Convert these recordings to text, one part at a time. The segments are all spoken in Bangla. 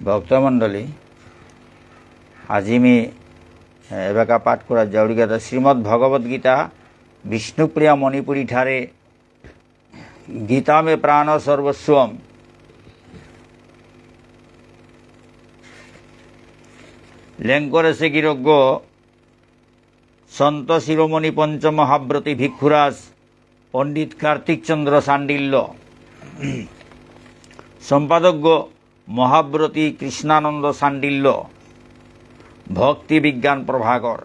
ভক্তমণ্ডলী আজিমি এবেকা পাঠ করার যাওড়িকাতা শ্রীমদ্ ভগবদ্গীতা বিষ্ণুপ্রিয়া মণিপুরী ঠারে গীতামে প্রাণ সর্বস্বম লেঙ্করেশে গিরজ্ঞ সন্ত শিরোমণি পঞ্চমহাব্রতী ভিক্ষুরাজ পণ্ডিত কার্তিকচন্দ্র সাণ্ডিল্য সম্পাদজ্ঞ মহাব্রতী কৃষ্ণানন্দ সান্ডিল্য ভক্তি বিজ্ঞান প্রভাকর।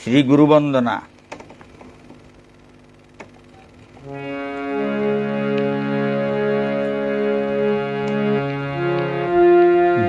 শ্রী গুরুবন্দনা।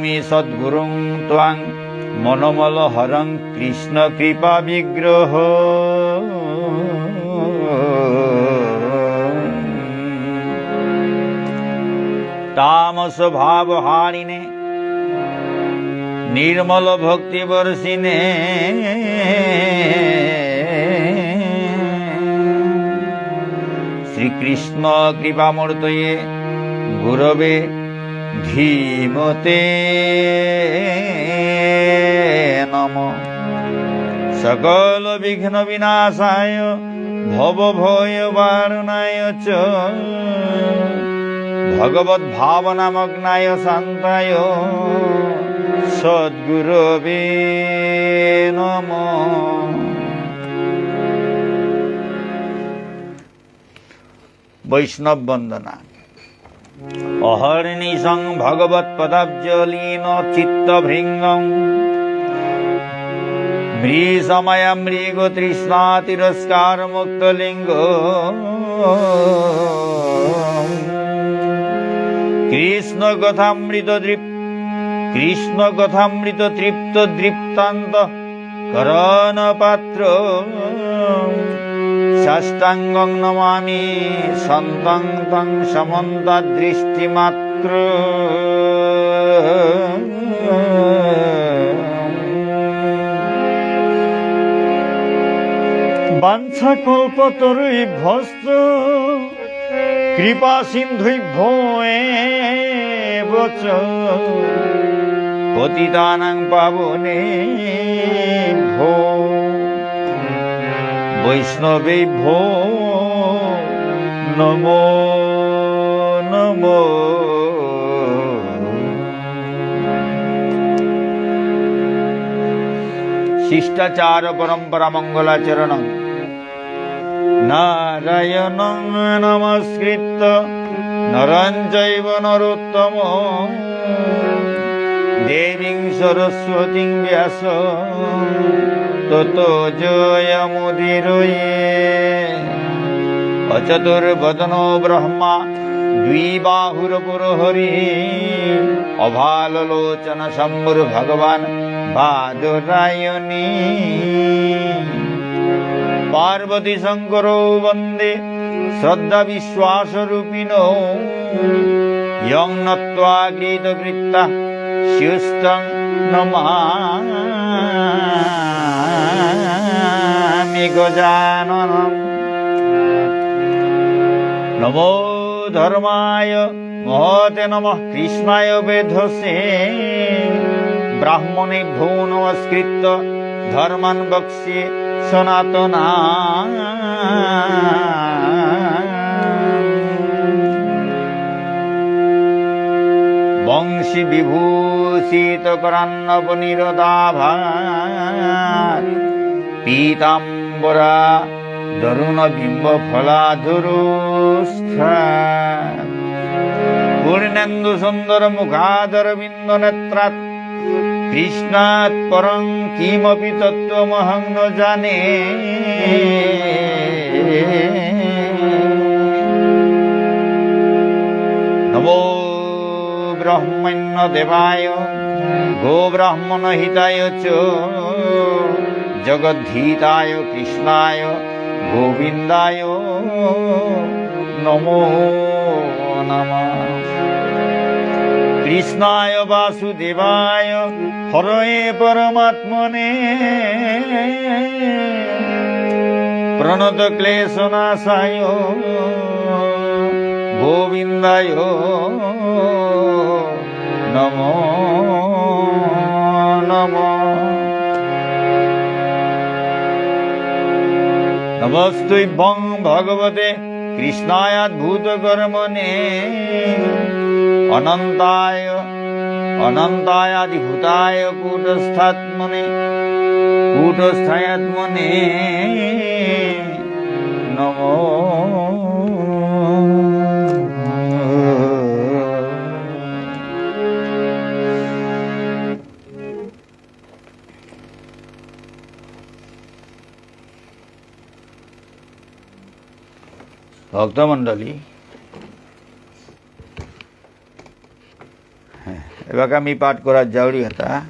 নৌমি সদ্গুরুং ত্বাং মনমল হরং কৃষ্ণ কৃপা বিগ্রহ তামস ভাব হারিনে নির্মল ভক্তি বর্ষিনে শ্রীকৃষ্ণ কৃপামূর্তয়ে গুরবে ধীমতে নম সকল বিঘ্ন বিনাশায় ভব ভয় বারণায় চ ভগবত ভাবনামগ্নায় শান্তায় সদ্গুরবে নম বৈষ্ণব বন্দনা অহর্নিশং ভগবৎপদাব্জলীন চিত্তভৃঙ্গম মৃসময় মৃগ তৃষ্ণা তিরস্কার মুক্তলিঙ্গ কৃষ্ণ কথামৃত দৃপ কৃষ্ণ কথামৃত তৃপ্ত দৃপ্তান্ত করণ পাত্র ষষ্ঠাঙ্গং নমামি, সন্তং তং সমন্তদৃষ্টিমাত্র বাঞ্ছা কল্পতরুই ভস্ত কৃপা সিন্ধুই ভোয়ে বচ। পতিতানাং পাবনে ভো। বৈষ্ণবে ভো নমো নমো। শিষ্টাচার পরম্পরা মঙ্গলাচরণ। নারায়ণ নমস্কৃত নরঞ্চৈব নরোত্তম। দেবীং সরস্বতীং ব্যাস। তত জয়মুদিরয়ে। অচতুর্বদনো ব্রহ্মা দ্বিবাহুরপুরহরি। অভালোচন শম্ভুর ভগবান বাদরায়ণী। পার্বতী শঙ্কর বন্দে শ্রদ্ধা বিশ্বাসরূপিণ ইয়ং নত্বা কৃতকৃত্তা স্যুস্তং নমামি গজাননম নমো ধর্মায় মহতে নম কৃষ্ণায় বেধসে ব্রাহ্মণে ভূ নমস্কৃত ধর্মান বক্ষ্যে সনাতনা বংশী বিভূষিত করান্নব নিরদাভাত পীতাম্বরা দরুণ বিম্ব ফলাধুরুস্থা পূর্ণেন্দু সুন্দর মুখাদর বিন্দ নেত্রাত কৃষ্ণাৎ পরং কিমপি তত্ত্বমহং জানে। ব্রহ্মণ্য দেবায় গো ব্রাহ্মণ হিতায় চ, জগদ্ধিতায় কৃষ্ণায়, গোবিন্দায় নমো নম। কৃষ্ণায় বাসুদেবায়, হরয়ে পরমাত্মনে। প্রণত ক্লেশনাশায়, গোবিন্দায় নম নম। নমস্তুভ্যং ভগবতে কৃষ্ণায়াদ্ভূত কর্মণে অনন্তায় অনন্তায়াদিভূতায় কূটস্থাত্মনে কূটস্থায়াত্মনে। নম। ভক্তমণ্ডলী। এবার আমি পাঠ করার জরুরি হতা।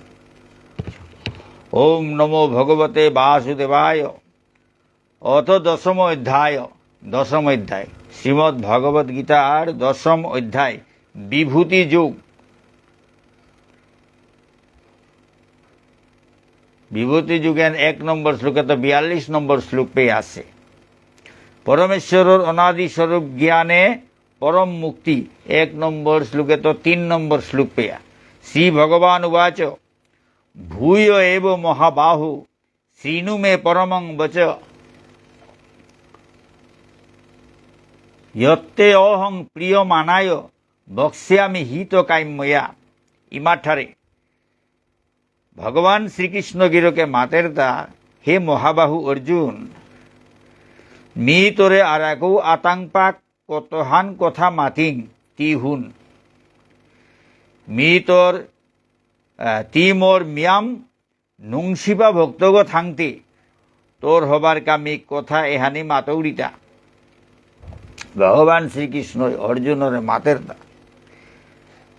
ওম নমো ভগবতে বাসুদেবায়। অথ দশম অধ্যায়। দশম অধ্যায়। শ্রীমদ্ ভগবদ গীতার দশম অধ্যায়। বিভূতি যুগ। বিভূতি যুগের এক নম্বর শ্লোকে তো বিয়াল্লিশ নম্বর শ্লোক পেয়ে আসে পরমেশ্বরের অনাদিস্বরূপ জ্ঞানে পরম মুক্তি। এক নম্বর শ্লোকে তো তিন নম্বর শ্লোক পেয়া। শ্রী ভগবান উবাচ, ভূয় এব মহাবাহু, শ্রীনু মে পরমং বচ। ইয়ত্তে অহং প্রিয় মানায় বক্ষ্যামি হিত কাম্যয়া। ইমাঠারে, ভগবান শ্রীকৃষ্ণ গিরকে মাতের দা, হে মহাবাহু অর্জুন মি তোরে আর একৌ আতাংপাক কতহান কথা মাতিং, তি হুন। মি তোর তি মোর মিয়াম নুংশিবা ভক্তগ থাংতে তোর হবার কামি কথা এহানি মাতৌরিতা ভগবান শ্রীকৃষ্ণ অর্জুনের মাতের দা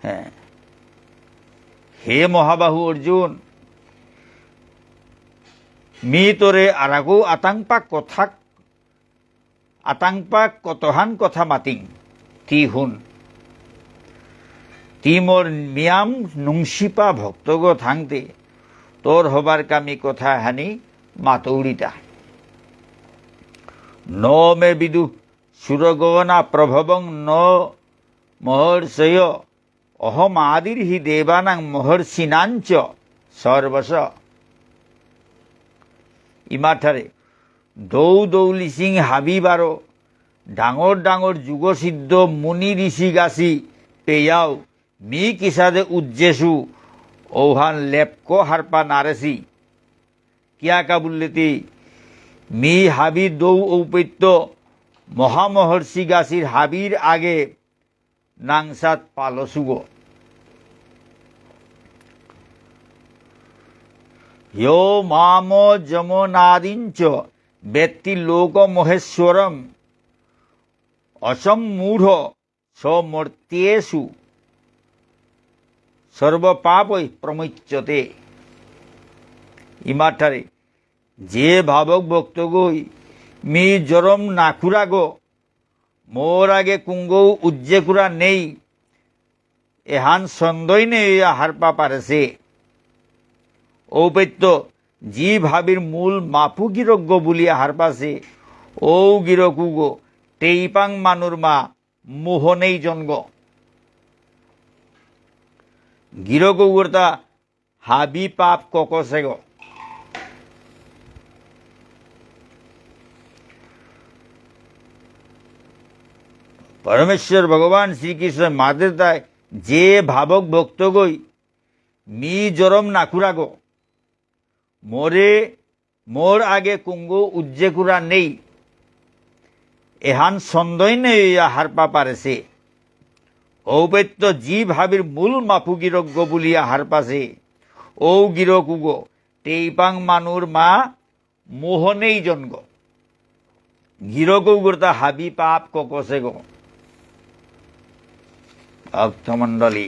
হ্যাঁ হে মহাবাহু অর্জুন মি তোরে আরাগো আতাংপাক কথা আতাংপাক কতহান কথা মাতিং, তি হুন। তি মোর মিয়াম নুংশিপা ভক্তগ থাংতে তোর হবার কামি কথা হানি মাতৌরিতা ন মে বিদু সুরগনা প্রভবং ন মহর্ষয় অহম আদির হি দেবানাং মহর্ষিনাঞ্চ সর্বস ইমাঠারে দৌ দৌলি সিং হাবিবারো ডাঙর ডাঙর যুগসিদ্ধ মুনি ঋষি গাছি পেয়াও মি কিসাদে উজ্জেসু ঔহান লেপকো হারপা নারেসি কিয়া কাবুল্লেতি, মি হাবি দৌ ঔপত্য মহামহর্ষি গাছির হাবির আগে নাংসাত পালসুগ হ্যো মাম যমনাদিঞ্চ ব্যক্তি লোক মহেশ্বরম। অসম্মূঢ় সমর্ত্যেষু সর্বপাপই প্রমুচ্যতে। ইমাঠারে, যে ভাবক ভক্তগই মি জরম নাকুরা গো মোর আগে কুঙ্গৌ উজ্জেকুরা নেই, এহান সন্দই নেই হারপা পারেছে ঔপত্য জি ভাবির মূল মাপু গিরজ্ঞ বলিয়া হারপাছে ঔ গিরকুগ, টেইপাং মানুর মা মোহনেই জন্ম গিরকুগুরতা হাবি পাপ ককসে গো পরমেশ্বর ভগবান শ্রীকৃষ্ণ মাদের তাই যে ভাবক ভক্তগই মি জরম নাকুরা গো মোরে, মোর আগে কুঙ্গ উজ্জেকুরা নেই। এহান সন্দই নেই হারপা পারেছে ঔপত্য জি ভাবির মূল মাপুগিরজ্ঞ বলিয়া হারপাছে ঔ গিরক উগো, টেইপাং মানুর মা মোহনেই জন্ম গিরক উগোরতা হাবি পাপ ককসে গো। ভক্তমণ্ডলী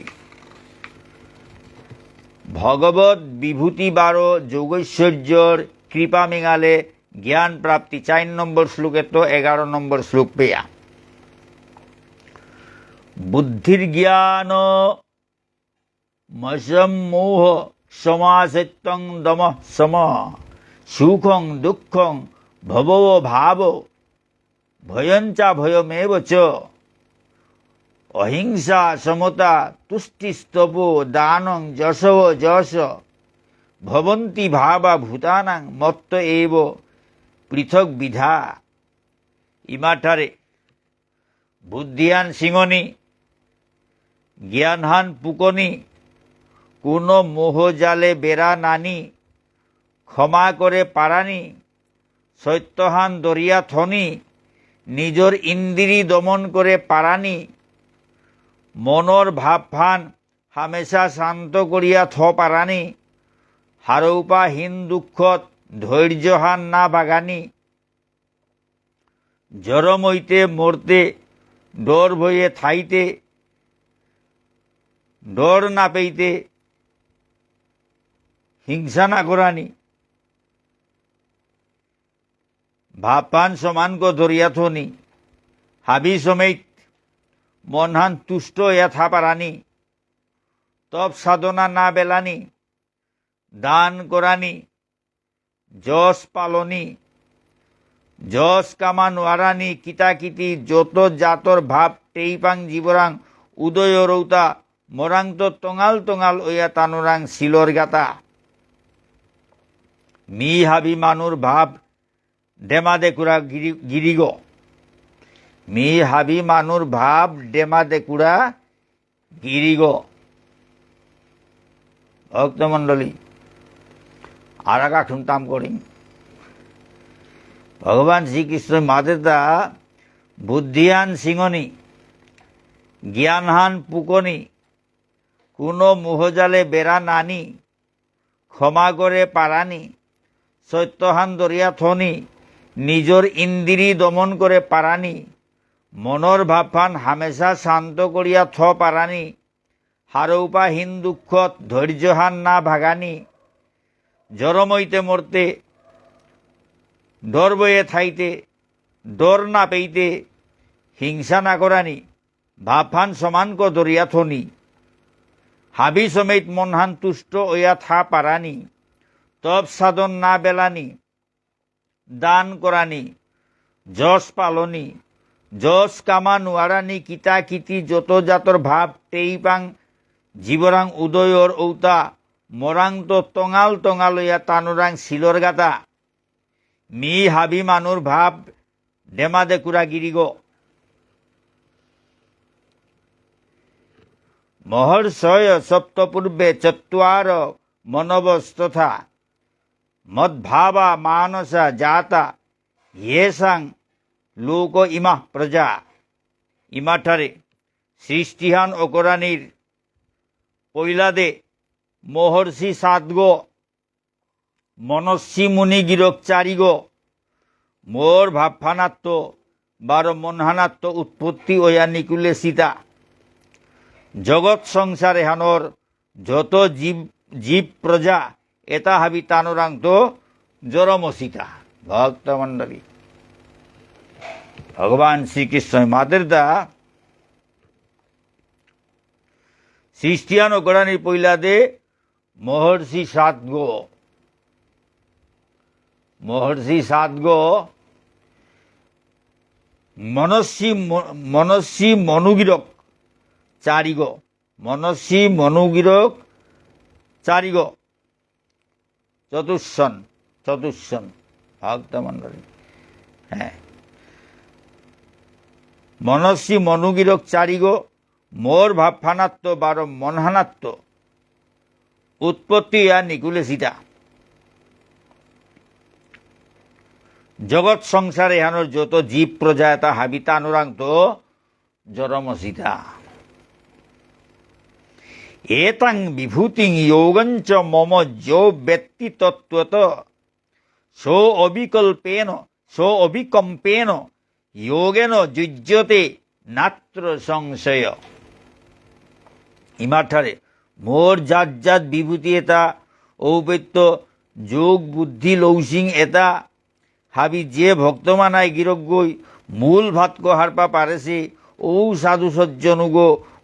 ভগবত বিভূতি বারো যোগৈশ্বর্যর কৃপা মেঙালে জ্ঞান প্রাপ্তি চার নম্বর শ্লোকে তো এগারো নম্বর শ্লোক পেয়া। বুদ্ধির জ্ঞান মসম্মোহ সমাসত্যং দম সম। সুখং দুঃখং ভব ভাব। ভয়ঞ্চা ভয়মেব চ। অহিংসা সমতা তুষ্টিস্তপ দানং যশব যশ। ভবন্তি ভাবা ভূতানাং মত্ত এব পৃথক বিধা। ইমাঠারে, বুদ্ধিয়ান সিঙনি জ্ঞানহান পুকনি, কোন মোহজালে বেড়া নানি, ক্ষমা করে পারানি, সত্যহান দরিয়া থনি নিজর ইন্দ্রি দমন করে পারানি মনর ভাবফান হামেশা শান্ত করিয়া থ পারানি হারৌপা হীন দুঃখত ধৈর্যহান না বাগানি। জরমইতে মরতে ডর ভয়ে থাইতে ডর না পেইতে হিংসা না করানি ভাবপান সমানক ধরিয়া থনি, হাবি সমেত মনহান তুষ্ট এথা পারানি তপ সাধনা না বেলানি, দান করানি যশ পালনি, যশ কামা নোয়ারানি কিতাকিতি, যত জাতর ভাব টেইপাং জীবরাং, উদয় রৌতা, মরাং তো টঙাল টঙাল ওয়া তানুরাং শিলর গাতা। মি হাবি মানুর ভাব, ডেমা দেকুরা গিরিগ। মি হাবি মানুর ভাব ডেমা দেকুরা গিরিগ। ভক্তমণ্ডলী আর একা শুনতাম করি। ভগবান শ্রীকৃষ্ণ মাদেতা বুদ্ধিয়ান সিংহনি, জ্ঞানহান পুকনি, কোনো মোহজালে বেড়া নানি, ক্ষমা করে পারানি, সত্যহান দরিয়া থনি, নিজর ইন্দ্রি দমন করে পারানি মনর ভাবফান হামেশা শান্ত করিয়া থ পারানি হারৌপা হীন দুঃখত ধৈর্যহান না ভাগানি জরমইতে মরতে ডর বয়ে থাইতে ডর না পেইতে, হিংসা না করানি ভাবফান সমানক দরিয়া থনি হাবি সমেত মনহান তুষ্ট ওয়া থা পারানি তপ সাধন না বেলানি দান করানি যশ পালনি। যশ কামা নুয়ারানি কিতা কিতি যত জাতর ভাব টেইপাং জীবরাং উদয়র ঔতা মরাং তো টঙাল টঙাল ইয়া তানুরাং শিলর গাতা। মি হাবি মানুর ভাব ডেমা দেকুরা গিরিগ মহর্ষয় সপ্তপূর্বে চত্বার মনবস্তথা, মদ্ভাবা মানসা জাতা ইয়েসাং লোক ইমাহ প্রজা। ইমাঠারে, সৃষ্টিহান অকরানির পৈলাদে, মহর্ষি সাতগ মনস্বী মুনি গিরক চারিগ মোর ভাবফানাত্ম, বার মনহানাত্ম উৎপত্তি ওয়া নিকুলে সীতা। জগৎ সংসারে হানোর যত জীব জীব প্রজা এটা হাবি তানুরাং তো জরমসিতা ভক্তমণ্ডলী। ভগবান শ্রীকৃষ্ণ মাদের দা সৃষ্টিয়ান গড়ানি পৈলাদে মহর্ষি সাতগ। মহর্ষি সাতগ মনস্বী মনস্বী মনুগিরক চারিগ। মনস্বী মনুগিরক চারিগ। চতুর্শন চতুর্শন ভক্তমণ্ডলী হ্যাঁ। মনস্বী মনুগিরক চারিগ, মোর ভাবফানাত্ম বার মনহানাত্ম। উৎপত্তি ইয়া নিকুলে সীতা। জগৎ সংসারে এহানোর যত জীব প্রজা এটা হাবিতা অনুরাং তো জরম সীতা। এতাং বিভূতিং যোগঞ্চ মম যো ব্যক্তি তত্ত্বত সো অবিকল্পেন সো অবিকম্পেন। যোগেন যুজ্যতে নাত্র সংশয় ইমাঠারে মোর জাত জাত বিভূতি এটা ঔপত্য যোগ বুদ্ধি লৌসিং এটা হাবি যে ভক্তমানাই গিরজ্ঞই মূল ভাতক হারপা পারেছে ঔ সাধু সজ্জনুগ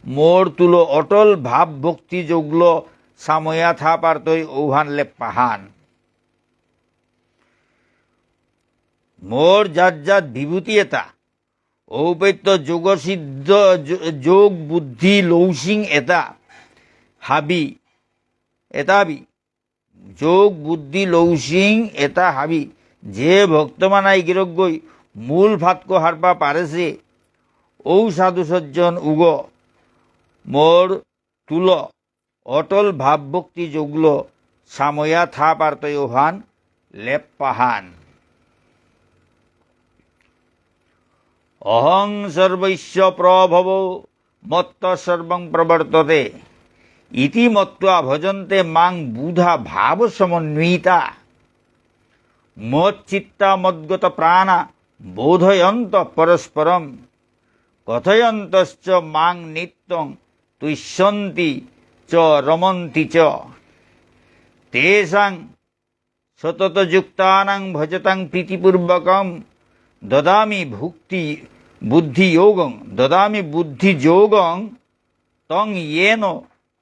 মোর তুলো অটল ভাব ভক্তি যোগল সাময়া থা পারতই ঔহানলে পাহান মোর জাত জাত বিভূতি এটা। ঔপত্য যোগসিদ্ধ যোগ বুদ্ধি লৌসিং এটা। হাবি এটা হাবি। যোগ বুদ্ধি লৌসিং এটা হাবি। যে ভক্তমানাই গিরজ্ঞই মূল ভাতক হারপা পারেছে ঔ সাধু সজ্জন উগ। মোর তুল। অটল ভাবভক্তি যোগল। সাময়া থা পারতয় ওহান লেপ পাহান। অহং সর্বস্ব প্রভব, মত্ত সর্বং প্রবর্ততে। ইতি মত্ত্বা ভজন্তে মাং বুধা ভাব সমন্বিতা। মচ্চিত্তা মদ্গত প্রাণা বোধয়ন্ত পরস্পরম। কথয়ন্তশ্চ মাং নিত্যং তুষ্যন্তি চ রমন্তি চ। তেষাং সততযুক্তানাং ভজতাং প্রীতিপূর্বকম। দদামি ভুক্তি বুদ্ধিযোগং দদামি বুদ্ধিযোগং তং ইয়েন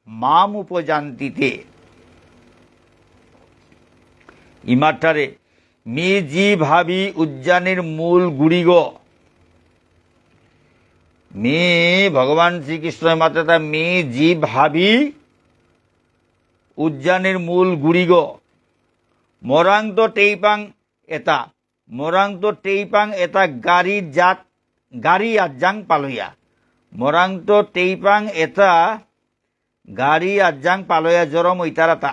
মামুপজান্তিতে। ইমাঠারে মি জি ভাবি উজ্জানির মূল গুড়িগ। মি ভগবান শ্রীকৃষ্ণ মাতা মি জি ভাবি উজ্জানির মূল গুড়িগ। মরাং তো টেইপাং এটা মরাং তো টেইপাং এটা গাড়ি জাত গাড়ি আজাং পালইয়া মরাং তো টেইপাং এটা গাড়ি আজাং পালয়া জরম ইতারাতা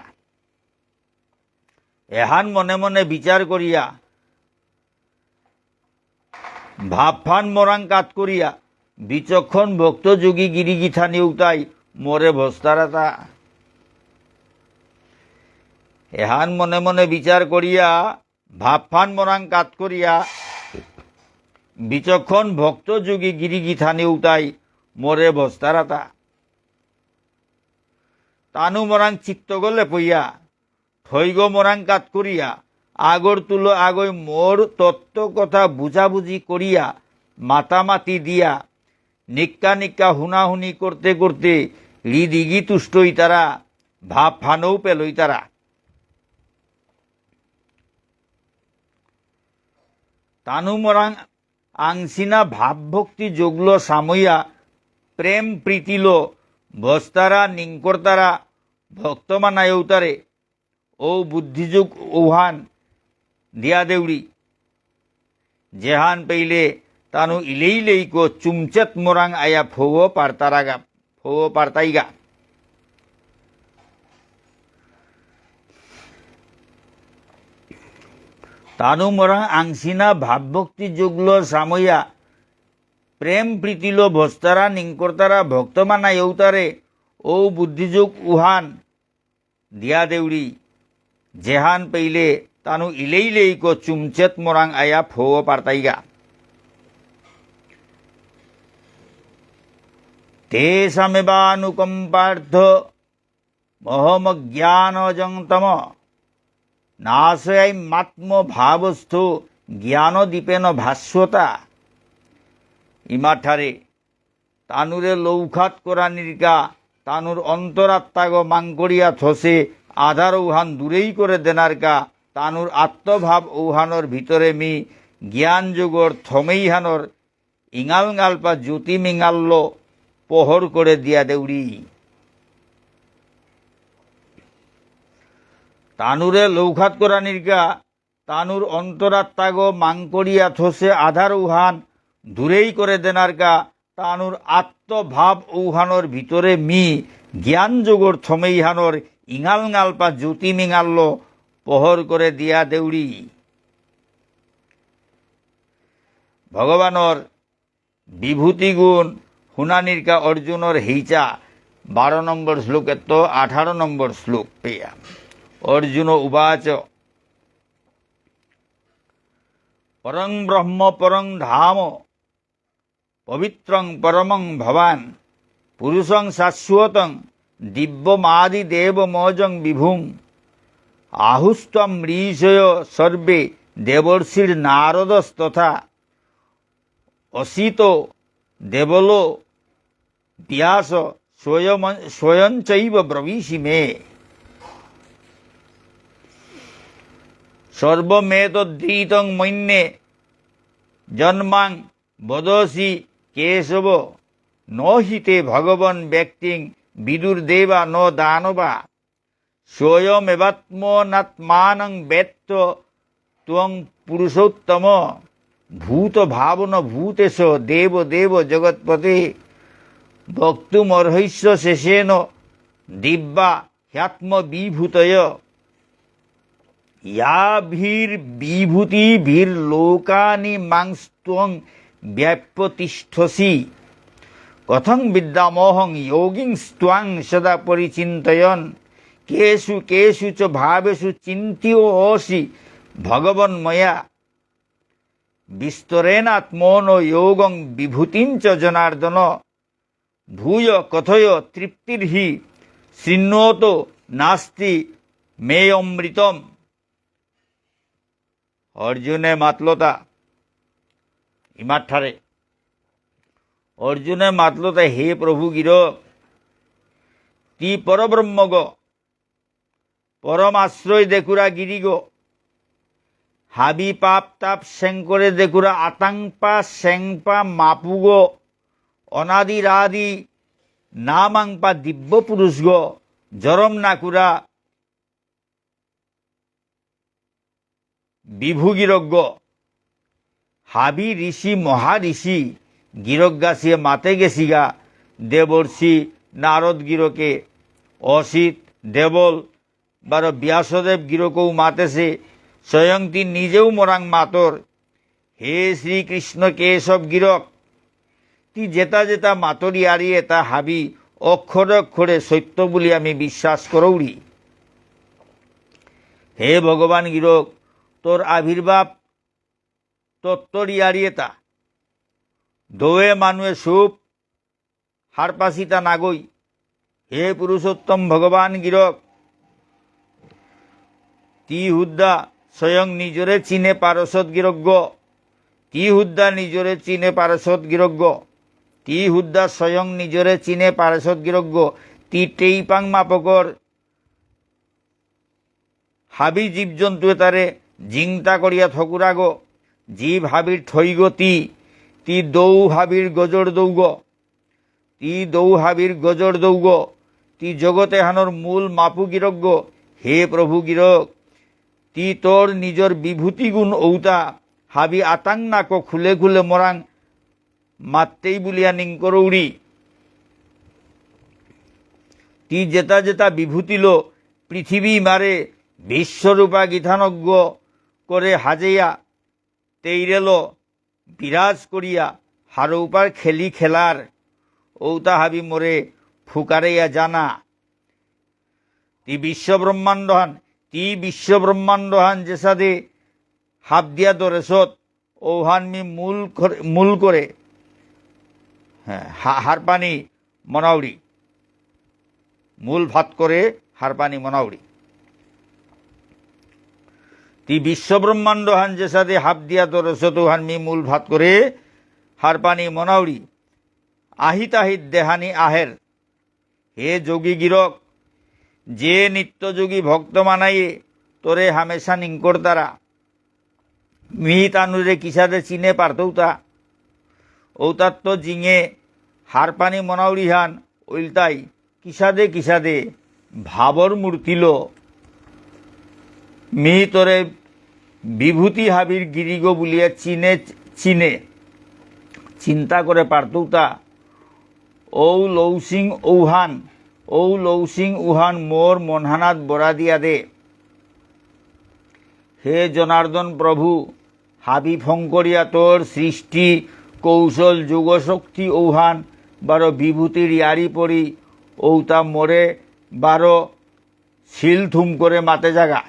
এহান মনে মনে বিচার করিয়া ভাবফান মরাং কাত করিয়া বিচক্ষণ ভক্ত যোগী গিরিগিথা নিউতাই মরে ভস্তারাতা এহান মনে মনে বিচার করিয়া ভাবফান মরাং কাত করিয়া বিচক্ষণ ভক্ত যোগী গিরিগিথা নিউতাই মরে ভস্তারাতা তানু মরাং চিত্ত গলে পইয়া, থৈগ মরাং কাত করিয়া, আগর তুলো আগৈ মোর তত্ত্ব কথা বুঝাবুঝি করিয়া মাতামাতি দিয়া, নিক্কা নিক্কা হুনাহুনি করতে করতে হৃদিগি তুষ্টই তারা ভাব ফানও পেলই তারা তানু মরাং আংসিনা ভাবভক্তি যোগল সামইয়া প্রেম প্রীতিল বস্তারা নিঙ্কর্তারা ভক্তমানায়ৌতারে। ও বুদ্ধিযুগ ওহান দিয়া দেউড়ি জেহান পেইলে তানু ইলেই লেইকো চুমচেত মোরাং আয়া ফৌ পারতারাগা ফৌ পারতাইগা। তানু মোরাং আংসিনা ভাবভক্তি যুগল সামইয়া প্রেম প্রীতিল ভস্তারা নিঙ্কর্তারা ভক্তমানা ইউতারে ও বুদ্ধিযুগ উহান দিয়া দেউড়ি জেহান পেইলে তানু ইলেই লেইকো চুমচেত মোরাং আয়া ফৌ পারতাইগা তেষামেবানুকম্পার্থ মহমজ্ঞানজংতম নাশয়াই মাত্ম ভাবস্থ জ্ঞানদীপেন ভাস্বতা ইমাঠারে, তানুরে লৌখাত করা নির্গা তানুর অন্তরাত্মাগ মাঙ্কড়িয়া থসে আধার ঔহান দূরেই করে দেনারকা, তানুর আত্মভাব ঔহানর ভিতরে মি জ্ঞান যুগর থমেইহানর ইঙাল গালপা জ্যোতি মিঙাল্ল পহর করে দিয়া দেউড়ি। তানুরে লৌখাত করা নির্গা, তানুর অন্তরাত্মাগ মাঙ্কড়িয়া থসে আধার উহান, দূরেই করে দেনারকা তানুর আত্মভাব ঔহানর ভিতরে মি, জ্ঞান যোগর থমেইহানর ইঙালঙাল গালপা জ্যোতি মিঙাল্ল পহর করে দিয়া দেউড়ি। ভগবানর বিভূতি গুণ হুনানির্কা অর্জুনর হেইচা, বারো নম্বর শ্লোকের তো আঠারো নম্বর শ্লোক পেয়া। অর্জুন উবাচ। পরং ব্রহ্ম, পরং ধাম, পবিত্রং পরমং ভবান, পুরুষং শাশ্বতং, দিব্যমাদি দেবমজং বিভুং আহুস্তম ঋষয় সর্বে দেবর্ষির নারদস্তথা অসিত দেবলো, ব্যাস স্বয়ং স্বয়ঞ্চৈব ব্রবীষি মে। সর্বমেতদ্রীতং মন্যে জন্মাং বদসি কেশব। ন হিতে ভগবন ব্যক্তিং বিদুর্দেবা ন দানবা। স্বয়মেবাত্মনাত্মানং বেত্ত ত্বং পুরুষোত্তম। ভূত ভাবন ভূতেশ দেব দেব জগৎপতে। বক্তুমর্হস্য শেষেন দিব্যা হ্যাত্মবিভূতয় ইয়াভির্বিভূতিভির্লোকানি মাংস্ত্বং ব্যাপ্যতিষ্ঠসি কথং বিদ্যামোহং যোগিংস্ত্বাং সদা পরিচিন্তয়ন কেষু কেষু চ ভাবেশু ভাবেষু চিন্তিয়োসি ভগবন্ময়া বিস্তরেণাত্মন যোগং বিভূতিং চ জনার্দন ভূয় কথয় তৃপ্তির্হি শৃণ্বত নাস্তি মে অমৃতম অর্জুনে মাতলতা। ইমাঠারে অর্জুনে মাতলতা, হে প্রভু গির তি পরব্রহ্ম গ পরম আশ্রয় দেখুরা গো হাবি পাপ তাপ সেঙ্করে দেখুরা আতাংপা সেংপা মাপুগ। অনাদি রাদি নামাংপা দিব্য পুরুষ গ জরম নাকুরা বিভু গিরজ্ঞ হাবি ঋষি মহাঋষি গিরজ্ঞাসিয়ে মাতে গেছিগা দেবর্ষি নারদ গিরকে, অসিত, দেবল, বার ব্যাসদেব গিরকৌ মাতেছে, স্বয়ং নিজেও মরাং মাতর। হে শ্রীকৃষ্ণ কেশব গিরক, তি জেতা জেতা মাতরি আরিয়ে এটা হাবি অক্ষরে অক্ষরে সত্য বলি আমি বিশ্বাস করৌরি হে ভগবান গিরক তোর আবির্ভাব তত্তরি আরিয়ে তা। দোয়ে মানুয়ে সুপ হারপাসিতা নাগই। হে পুরুষোত্তম ভগবান গিরক তি হুদ্দা স্বয়ং নিজরে চিনে পারসদ গিরজ্ঞ? তি হুদ্দা নিজরে চিনে পারসদ গিরজ্ঞ? তি হুদ্দা স্বয়ং নিজরে চিনে পারসদ গিরজ্ঞ? তি টেইপাং মাপকর। হাবি জীবজন্তু তারে জিংতা করিয়া থকুরাগ জীব হাবির ঠৈগ তি তি দৌ হাবির গজর দৌগ তি দৌ হাবির গজর দৌগ তি জগতে হানর মূল মাপু গিরজ্ঞ হে প্রভু গিরক, তি তোর নিজর বিভূতি গুণ ঔতা, হাবি আতাং নাক খুলে খুলে মরাং, মাত্তেই বুলিয়া নিঙ্করৌড়ি তি জেতা জেতা বিভূতিল পৃথিবী মারে বিশ্বরূপা গীতানজ্ঞ। করে হাজেয়া তেইরেল বিরাজ করিয়া হারৌপার খেলি খেলার ঔতা হাবি মোরে ফুকারেয়া জানা। তি বিশ্বব্রহ্মাণ্ড হান, তি বিশ্বব্রহ্মাণ্ড হান যে সাদে হাত দিয়া দরেছত ঔহান মি মূল মূল করে। হ্যাঁ হারপানি মনাউড়ি। মূল ভাত করে হারপানি মনাউড়ি। তি বিশ্বব্রহ্মাণ্ড হান যে সাথে হাফ দিয়া তোর হান মি মূল ভাত করে হারপানি মনাউড়ি আহিত আহিত দেহানি আহের হে যোগী গিরক যে নিত্যযোগী ভক্ত মানাইয়ে তোরে হামেশা নিঙ্কর তারা মিহিতানুরে কিসাদে চিনে পারতৌ তা ঔতার তো জিঙে হারপানি মনাউড়ি হান উল্টাই কিসাদে কিসাদে ভাবর মূর্তিল মি বিভূতি হাবির গিরিগ বুলিয়া চিনে চিনে। চিন্তা করে পারতৌ তা ঔ লৌসিং ঔহান, ঔ লৌসিং উহান মোর মনহানাত বরা দিয়া দে। হে জনার্দন প্রভু, হাবি ফঙ্করিয়া তোর সৃষ্টি, কৌশল, যুগশক্তি ঔহান, বারো বিভূতির ইয়ারি পরি, ঔতা মোরে বারো শিল থুম করে মাতে জাগা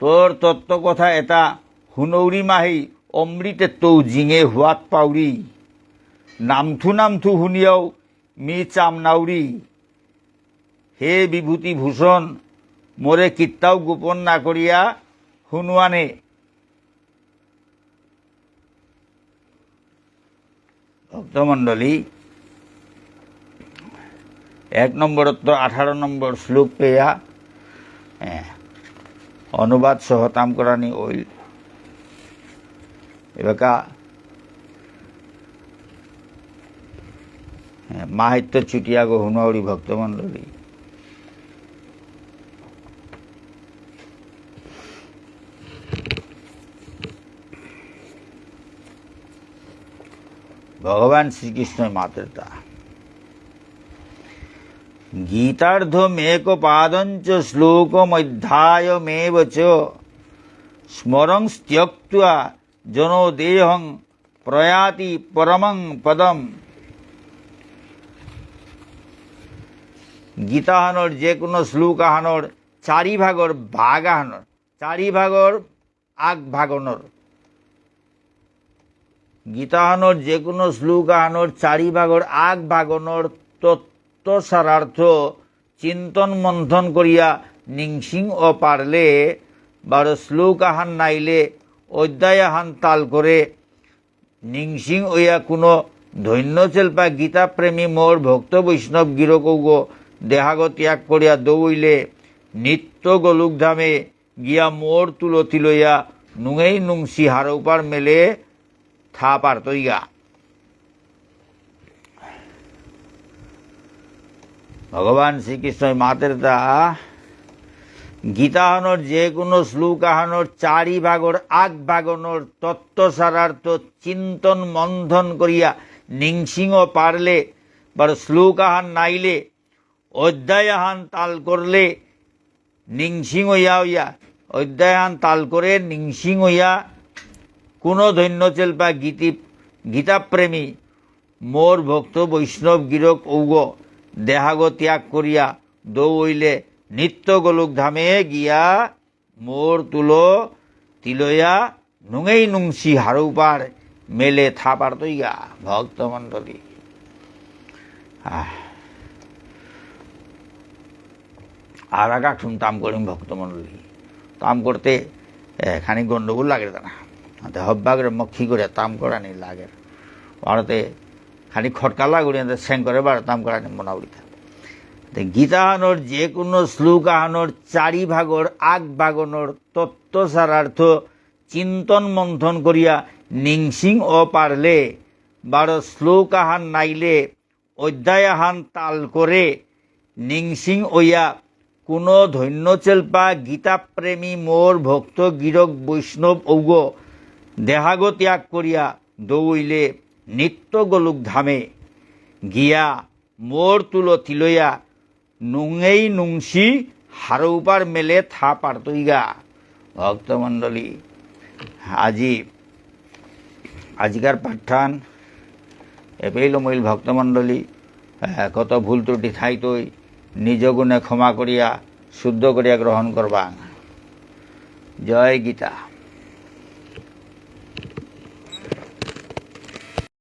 তোর তত্ত্ব কথা এটা। হুনৌরি মাহি অমৃতে তৌ জিঙে হুয়াত পাউরি। নামথু নামথু শুনিয়াও মি চামনাউরি হে বিভূতি ভূষণ মোরে কিত্তাও গোপন না করিয়া শুনোৱানে ভক্তমণ্ডলী এক নম্বরত তো আঠারো নম্বর শ্লোক পেয়া। হ্যাঁ, অনুবাদ সহ তাম করানি ওইল এবাকা হ্যাঁ, মাহিত্য চুটিয়া গো হুনাউরি ভক্তমণ্ডলী ভগবান শ্রীকৃষ্ণ মাতৃতা। গীতার্ধমেক পাদঞ্চ শ্লোকমধ্যায়মেব চ স্মরং ত্যক্তা জনো দেহং প্রয়াতি পরমং পদম গীতাহানৰ যে কোনো শ্লোক আহানৰ চাৰি ভাগৰ ভাগ আহানৰ চাৰি ভাগৰ আগ ভাগনৰ গীতাহানৰ যে কোনো শ্লোক আহানৰ চাৰি ভাগৰ আগ ভাগনৰ তত্ত্ব সারার্থ চিন্তন মন্থন করিয়া নিংসিং ও পারলে বারো শ্লোক আহান নাইলে অধ্যায় আহান তাল করে নিংসিং ওয়া কোনো ধন্য চেলপা গীতা প্রেমী মোর ভক্ত বৈষ্ণব গিরকৌগ দেহাগ ত্যাগ করিয়া দৌইলে নিত্য গলুক ধামে গিয়া মোর তুলতি লইয়া নুঙেই নুংসি হারৌপার মেলে থা পারতইগা ভগবান শ্রীকৃষ্ণ মাতের তা গীতাহানোর যে কোনো শ্লোক আহানোর চারি ভাগর আগ ভাগনোর তত্ত্ব সারার্থ চিন্তন মন্থন করিয়া নিংসিংহ পারলে, বার শ্লোক আহান নাইলে অধ্যায় আহান তাল করলে নিংসিং হইয়া হইয়া আহান তাল করে নিংসিং হইয়া কোনো ধন্য চেল্পা গীতি, গীতাপ্রেমী মোর ভক্ত বৈষ্ণব গিরক ঔগ দেহাগ ত্যাগ করিয়া দৌইলে নিত্য গোলক ধামে গিয়া মোর তুলো তিলয়া নুঙেই নুংসি হারৌপার মেলে থাপার তৈগা ভক্তমণ্ডলী। আর আগা তাম করিম ভক্তমণ্ডলী তাম করতে খানিক গন্ডগোল লাগে না হব্বাগরে মক্ষি করে তাম করানি লাগে। ভারতে খালি খটকা লাগুড়ি সেং করে বার তাম করানি মনাউড়িতে তে গীতাহানোর যে কোনো শ্লোক আহানোর চারি ভাগর আগ ভাগনোর তত্ত্ব সারার্থ চিন্তন মন্থন করিয়া নিংসিং ও পারলে বারো শ্লোক আহান নাইলে অধ্যায় আহান তাল করে নিংসিং ওইয়া কোনো ধন্য চেল্পা গীতাপ্রেমী মোর ভক্ত গিরক বৈষ্ণব ঔগ দেহাগ ত্যাগ করিয়া দৌইলে নিত্য গোলুক ধামে গিয়া মোর তুলো তিলইয়া নুঙেই নুংসি হারৌপার মেলে থা পারতইগা ভক্তমণ্ডলী, আজি আজিকার পাঠান এপেইল মইল ভক্তমণ্ডলী কত ভুল ত্রুটি থাইতই নিজ গুণে ক্ষমা করিয়া শুদ্ধ করিয়া গ্রহণ করবা জয় গীতা।